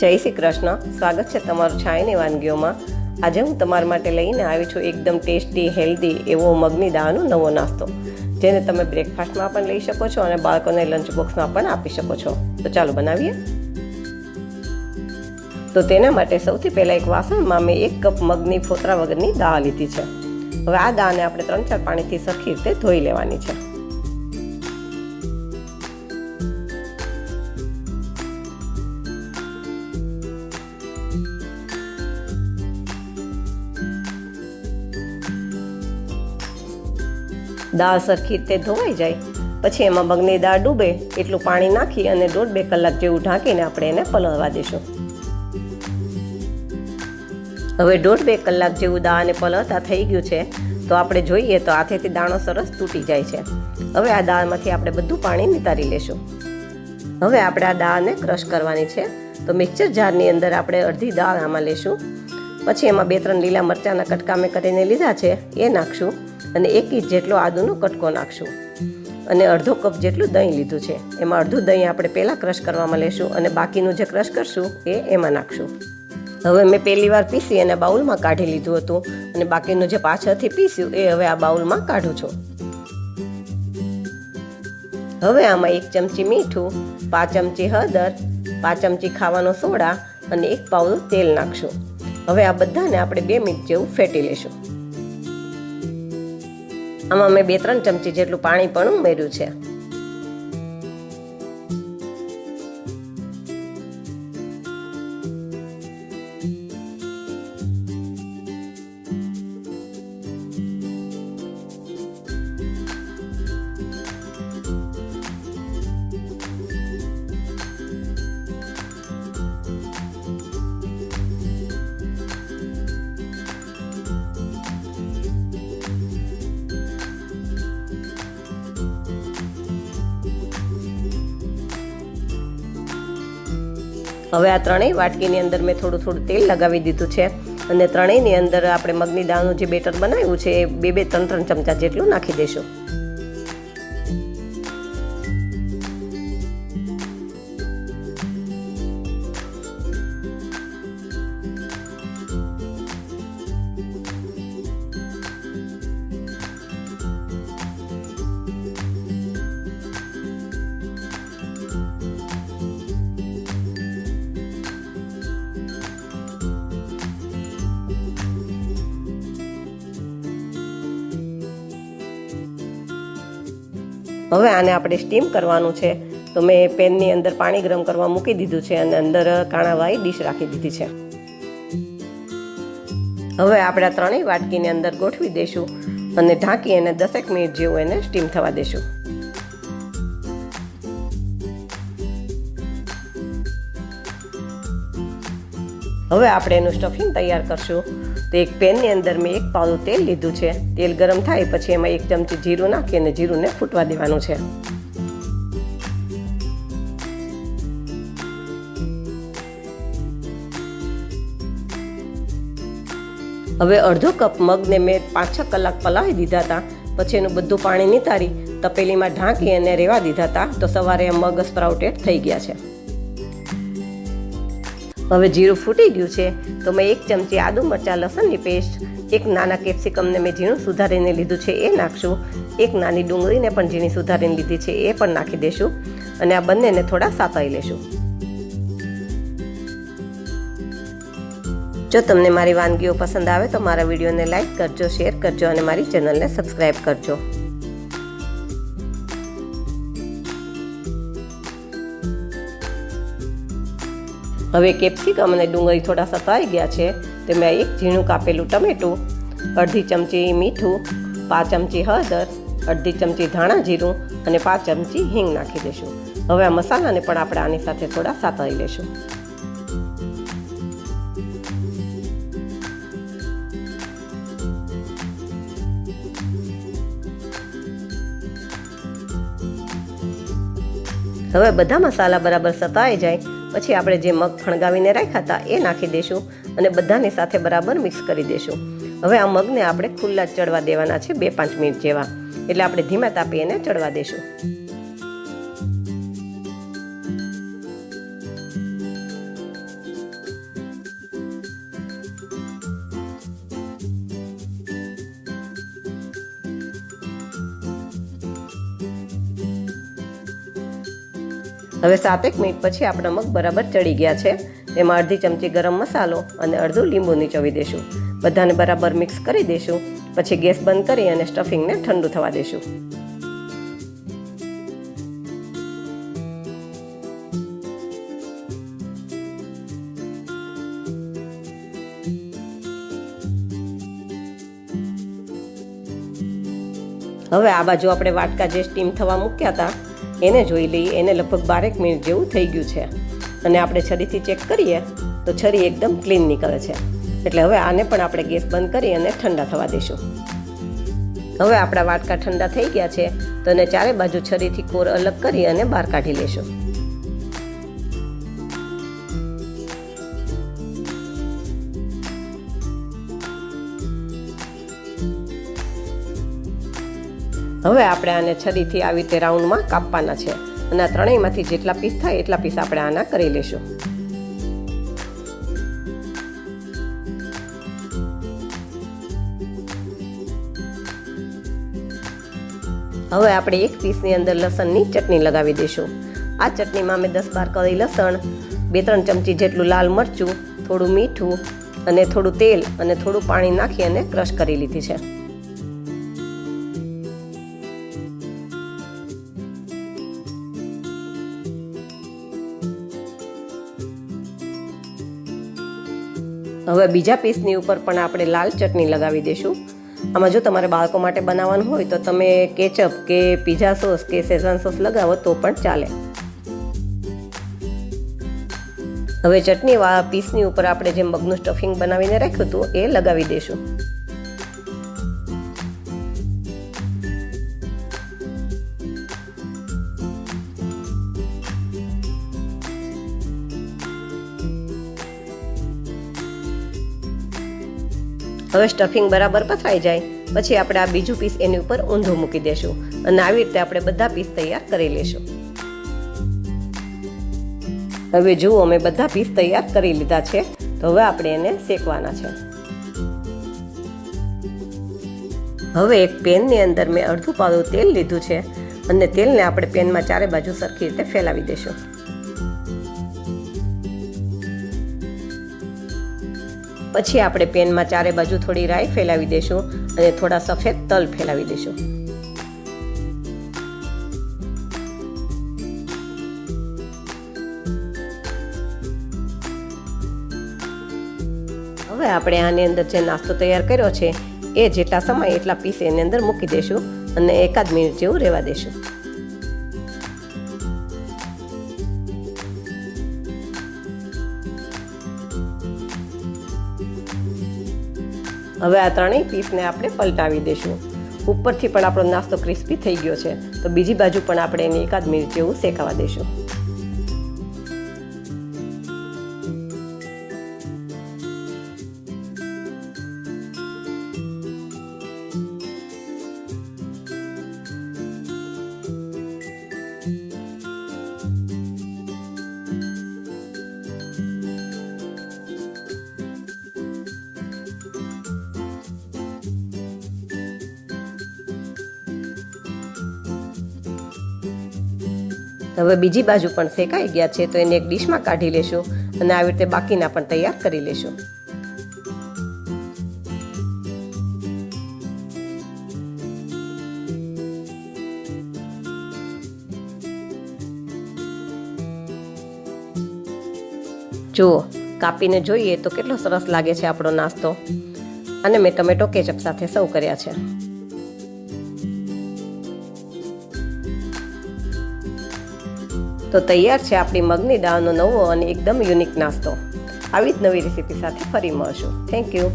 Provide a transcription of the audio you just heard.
જય શ્રી કૃષ્ણ. સ્વાગત છે તમારું છાયની વાનગીઓમાં. આજે હું તમારા માટે લઈને આવી છું એકદમ ટેસ્ટી, હેલ્ધી એવો મગની દાળનો નવો નાસ્તો, જેને તમે બ્રેકફાસ્ટમાં પણ લઈ શકો છો અને બાળકોને લંચ બોક્સમાં પણ આપી શકો છો. તો ચાલો બનાવીએ. તો તેના માટે સૌથી પહેલાં એક વાસણમાં મેં એક કપ મગની ફોતરા વગરની દાળ લીધી છે. હવે આ દાળને આપણે ત્રણ ચાર પાણીથી સરખી રીતે ધોઈ લેવાની છે. દાળ સરખી રીતે ધોવાઈ જાય. પછી એમાં મગની દાળ ડૂબે, એટલું પાણી નાખી અને દોઢ બે કલાક જેવું ઢાંકીને આપણે એને પલળવા દઈશું હવે દોઢ બે કલાક જેવું દાળને પલળતા થઈ ગયું છે, તો આપણે જોઈએ તો હાથેથી દાણો સરસ તૂટી જાય છે. હવે આ દાળમાંથી આપણે બધું પાણી નિતારી લેશું. હવે આપણે આ દાળને ક્રશ કરવાની છે, તો મિક્સર જારની અંદર આપણે અડધી દાળ આમાં લેશું. પછી એમાં બે ત્રણ લીલા મરચાંના કટકા મેં કરીને લીધા છે, એ નાખશું. અને એક ઇંચ જેટલો આદુનો કટકો નાખશું. અને અડધો કપ જેટલું દહીં લીધું છે. એમાં અડધું દહીં આપણે પહેલાં ક્રશ કરવામાં લેશું અને બાકીનું જે ક્રશ કરશું એ એમાં નાખશું. હવે મેં પહેલી વાર પીસી અને બાઉલમાં કાઢી લીધું હતું અને બાકીનું જે પાછળથી પીસ્યું એ હવે આ બાઉલમાં કાઢું છું. હવે આમાં એક ચમચી મીઠું, પાંચ ચમચી હળદર, પાંચ ચમચી ખાવાનો સોડા અને એક પાઉલ તેલ નાખશું. હવે આ બધાને આપણે બે મિનિટ જેવું ફેટી લેશું. આમાં મેં બે ત્રણ ચમચી જેટલું પાણી પણ ઉમેર્યું છે. હવે આ ત્રણેય વાટકીની અંદર મેં થોડું થોડું તેલ લગાવી દીધું છે. અને ત્રણેયની અંદર આપણે મગની દાળનું જે બેટર બનાવ્યું છે, એ બે બે, ત્રણ ત્રણ ચમચા જેટલું નાખી દઈશું. હવે આને આપણે સ્ટીમ કરવાનું છે. તો મેં પેનની અંદર પાણી ગરમ કરવા મૂકી દીધું છે અને અંદર કાણાવાળી ડીશ રાખી દીધી છે. હવે આપણે આ ત્રણેય વાટકીની અંદર ગોઠવી દઈશું અને ઢાંકી અને દસેક મિનિટ જેવું એને સ્ટીમ થવા દઈશું. હવે આપણે એનું સ્ટફિંગ તૈયાર કરશું. તો એક પેનની અંદર મેં એક પાવડું તેલ લીધું છે. તેલ ગરમ થાય પછી એમાં એક ચમચી જીરું નાખી અને જીરુંને ફૂટવા દેવાનું છે. હવે અડધો કપ મગને મેં પાંચ છ કલાક પલાવી દીધા હતા. પછી એનું બધું પાણી નિતારી, તપેલીમાં ઢાંકી અને રેવા દીધા હતા. તો સવારે મગ સ્પ્રાઉટેડ થઈ ગયા છે. હવે જીરું ફૂટી ગયું છે. તો મેં એક ચમચી આદુ મરચાં લસણની પેસ્ટ, એક નાના કેપ્સિકમને મેં ઝીણું સુધારીને લીધું છે એ નાખશું. એક નાની ડુંગળીને પણ ઝીણી સુધારીને લીધી છે એ પણ નાખી દઈશું અને આ બંનેને થોડા સાપાઈ લેશું. જો તમને મારી વાનગીઓ પસંદ આવે તો મારા વિડીયોને લાઇક કરજો, શેર કરજો અને મારી ચેનલને સબસ્ક્રાઈબ કરજો. હવે કેપ્સિકમ અને ડુંગળી થોડા સતાઈ ગયા છે, તો મેં એક ઝીણું કાપેલું ટમેટું, અડધી ચમચી મીઠું, પાંચ ચમચી હળદર, અડધી ચમચી ધાણા જીરું અને પાંચ ચમચી હિંગ નાખી દઈશું. હવે આ મસાલાને પણ આપણે આની સાથે થોડા સાતળી લઈશું. હવે બધા મસાલા બરાબર સતાઈ જાય પછી આપણે જે મગ ફણગાવીને રાખ્યા હતા એ નાખી દઈશું અને બધાની સાથે બરાબર મિક્સ કરી દઈશું હવે આ મગને આપણે ખુલ્લા ચડવા દેવાના છે બે પાંચ મિનિટ જેવા. એટલે આપણે ધીમા તાપી એને ચડવા દઈશું હવે સાતેક મિનિટ પછી આપણા મગ બરાબર ચડી ગયા છે. એમાં અડધી ચમચી ગરમ મસાલો અને અડધું લીંબુ નીચોવી દેશું. બધાને બરાબર મિક્સ કરી દઈશું પછી ગેસ બંધ કરી અને સ્ટફિંગને ઠંડુ થવા દઈશું હવે આ બાજુ આપણે વાટકા જે સ્ટીમ થવા મૂક્યા હતા એને જોઈ લઈએ. એને લગભગ બારેક મિનિટ જેવું થઈ ગયું છે. અને આપણે છરીથી ચેક કરીએ, તો છરી એકદમ ક્લીન નીકળે છે. એટલે હવે આને પણ આપણે ગેસ બંધ કરી અને ઠંડા થવા દઈશું. હવે આપણા વાટકા ઠંડા થઈ ગયા છે, તો એને ચારે બાજુ છરીથી કોર અલગ કરી અને બહાર કાઢી લેશું હવે આપણે આને છરીથી આવી રીતે રાઉન્ડમાં કાપવાના છે અને આ ત્રણેયમાંથી જેટલા પીસ થાય એટલા પીસ આપણે આના કરી લેશું હવે આપણે એક પીસની અંદર લસણની ચટણી લગાવી દઈશું. આ ચટણીમાં મેં દસ બાર કળી લસણ, બે ત્રણ ચમચી જેટલું લાલ મરચું, થોડું મીઠું અને થોડું તેલ અને થોડું પાણી નાખી અને ક્રશ કરી લીધી છે. હવે બીજા પીસની ઉપર પણ આપણે લાલ ચટણી લગાવી દઈશું આમાં જો તમારે બાળકો માટે બનાવવાનું હોય તો તમે કેચઅપ કે પીઝા સોસ કે સેઝવાન સોસ લગાવો તો પણ ચાલે. હવે ચટણી પીસની ઉપર આપણે જે મગનું સ્ટફિંગ બનાવીને રાખ્યું હતું એ લગાવી દઈશું હવે સ્ટફિંગ બરાબર પથરાઈ જાય. પછી આપણે આ બીજું પીસ એની ઉપર ઊંધું મૂકી દેશું અને આવી રીતે આપણે બધા પીસ તૈયાર કરી લેશું. હવે જુઓ, અમે બધા પીસ તૈયાર કરી લીધા છે. તો હવે આપણે એને શેકવાના છે. હવે એક પેનની અંદર મેં અડધું પાડું તેલ લીધું છે અને તેલને આપણે પેનમાં ચારે બાજુ સરખી રીતે ફેલાવી દઈશું પછી આપણે પેનમાં ચારે બાજુ થોડી રાઈ ફેલાવી દઈશું અને થોડા સફેદ તલ ફેલાવી દઈશું હવે આપણે આની અંદર જે નાસ્તો તૈયાર કર્યો છે, એ જેટલા સમય એટલા પીસ એની અંદર મૂકી દઈશું અને એકાદ મિનિટ જેવું રહેવા દઈશું હવે આ ત્રણેય પીસને આપણે પલટાવી દઈશું. ઉપરથી પણ આપણો નાસ્તો ક્રિસ્પી થઈ ગયો છે. તો બીજી બાજુ પણ આપણે એને એકાદ મિનિટ જેવું શેકાવા દઈશું. હવે બીજી બાજુ પણ શેકાઈ ગયા છે તો એને એક ડીશમાં કાઢી લેશું અને આવી રીતે બાકીના પણ તૈયાર કરી લેશું. જુઓ, કાપીને જોઈએ તો કેટલો સરસ લાગે છે આપણો નાસ્તો. અને મેં ટમેટો કેચઅપ સાથે સર્વ કર્યા છે. તો તૈયાર છે આપણી મગની દાળનો નવો અને એકદમ યુનિક નાસ્તો. આવી જ નવી રેસીપી સાથે ફરી મળશું. Thank you